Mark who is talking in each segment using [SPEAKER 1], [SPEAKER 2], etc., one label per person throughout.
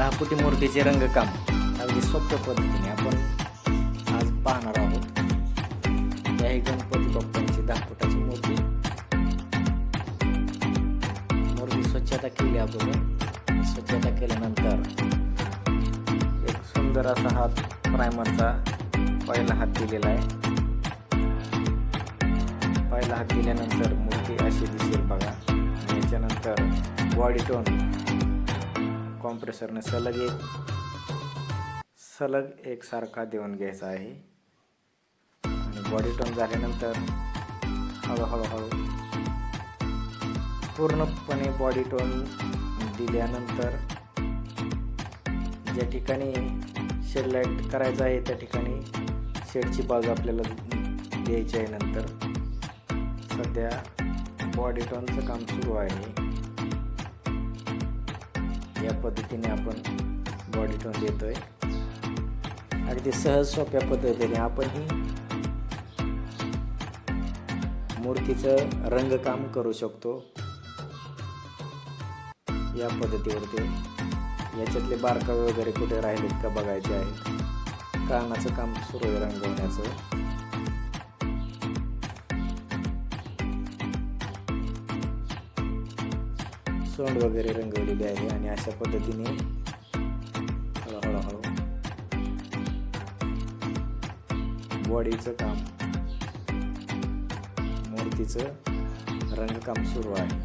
[SPEAKER 1] दहापुटी मूर्तीचे रंगकाम. अगदी सोप्या पद्धतीने आपण आज पाहणार आहोत. या गणपती बाप्पांची दहापुटाची मूर्ती. मूर्ती स्वच्छता केली अगोदर. स्वच्छता केल्यानंतर एक सुंदर असा हात प्रायमरचा पहिला हात दिलेला आहे. पहिला हात दिल्यानंतर मूर्ती अशी दिसेल बघा. त्याच्यानंतर याच्यानंतर बॉडी टोन कॉम्प्रेसरने सलग एक सलग एकसारखा देऊन घ्यायचा आहे. आणि बॉडी टोन झाल्यानंतर हळूहळूहळू पूर्णपणे बॉडी टोन दिल्यानंतर ज्या ठिकाणी शेड लाइट करायचं आहे त्या ठिकाणी शेडची बाजू आपल्याला द्यायची आहे. नंतर सध्या बॉडी टोनचं काम सुरू आहे. या पद्धतीने आपण बॉडी टोन देतो आहे अगदी सहज सोप्या पद्धतीने आपण ही मूर्तीचं रंगकाम करू शकतो. या पद्धतीवरती. याच्यातले बारकावे वगैरे कुठे राहिलेत का बघायचे आहेत. कानाचं काम सुरू आहे रंगवण्याचं. सोंड वगैरे रंगवलेली आहे आणि अशा पद्धतीने हळूहळू बॉडीचं काम मूर्तीचं रंगकाम सुरू आहे.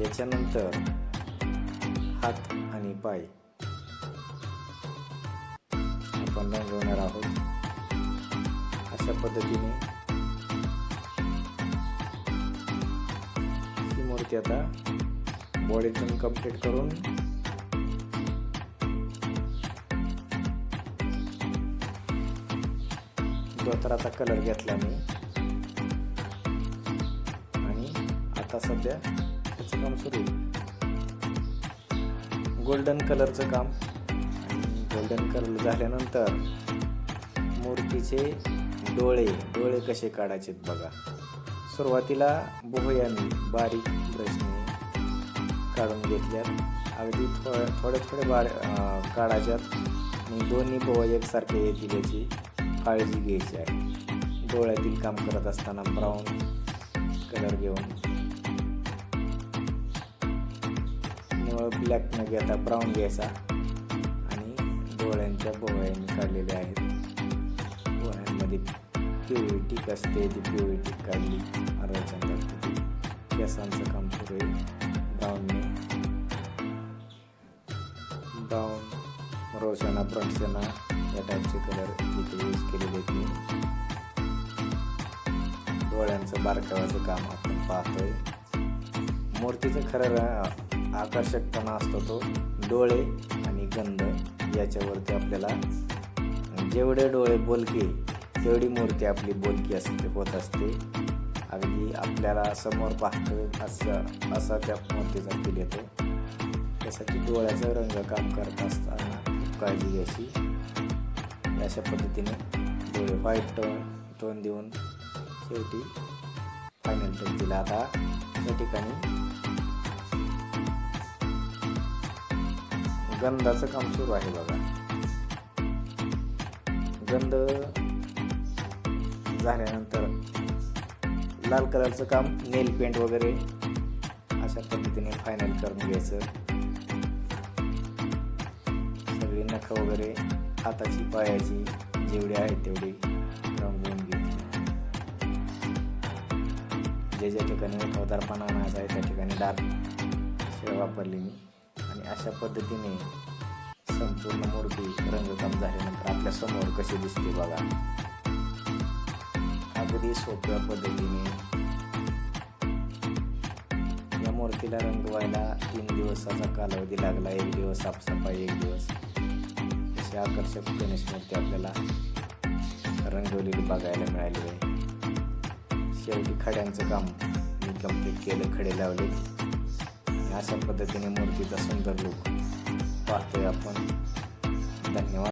[SPEAKER 1] याच्यानंतर हात आणि पाय आपण रंगवणार आहोत. अशा पद्धतीने ही आता? बॉडीतून कंप्लीट करून. धोतराचा कलर घेतला मी. आणि आता सध्या त्याचं काम सुरू आहे. गोल्डन कलरचं काम. गोल्डन कलर झाल्यानंतर मूर्तीचे डोळे डोळे कसे काढायचे बघा. सुरुवातीला बोहयाने बारीक ब्रशने काढून घेतल्यात. अगदी थोड्या थोडे थोडे बार काढायच्यात. आणि दोन्ही बोह एकसारखे येतील याची काळजी घ्यायची आहे. डोळ्यातील काम करत असताना ब्राऊन कलर घेऊन. निवळ ब्लॅक न घेता ब्राऊन घ्यायचा. आणि डोळ्यांच्या बोहयांनी काढलेल्या आहेत. डोळ्यांमध्ये पिवळी असते ती पिवळी काढली अर्धा अर्धचंद्राची केसांचं काम सुरू आहे. ब्राऊनने ब्राऊन रोशना ब्रंशना या टाईपचे कलर इथे यूज केलेले आहेत मी. डोळ्यांचं बारकावाचं काम आपण पाहतोय. मूर्तीचं खरं आकर्षकपणा असतो तो. डोळे आणि गंध याच्यावरती आपल्याला जेवढे डोळे बोलके तेवढी मूर्ती आपली बोलकी असते होत असते. अगदी आपल्याला समोर पाहतो असं असा त्या मूर्तीचा फील येतो. त्यासाठी डोळ्याचं रंगकाम करत असताना खूप काळजी घ्यायची. अशा पद्धतीने डोळे व्हाईट टोन टोन देऊन शेवटी फायनल टच दिला. आता या ठिकाणी गंधाचं काम सुरू आहे बघा. गंध झाल्यानंतर लाल कलरचं काम नेल पेंट वगैरे अशा पद्धतीने फायनल करून घ्यायचं. सगळी नख वगैरे हाताची पायाची जेवढी आहे तेवढी रंगवून घेतली. जे ज्या ठिकाणी उठावदारपणा आणायचा आहे त्या ठिकाणी डार्क शेळ वापरली मी. आणि अशा पद्धतीने संपूर्ण मूर्ती रंगकाम झाल्यानंतर आपल्यासमोर कशी दिसते बघा. अगदी सोप्या पद्धतीने या मूर्तीला रंगवायला तीन दिवसाचा कालावधी लागला. एक दिवस साफसफाई एक दिवस अशी आकर्षक गणेश मूर्ती आपल्याला रंगवलेली बघायला मिळाली आहे. शेवटी खड्यांचं काम मी कंप्लीट केलं खडे लावले. अशा पद्धतीने मूर्तीचा सुंदर लुक पाहतोय आपण. धन्यवाद.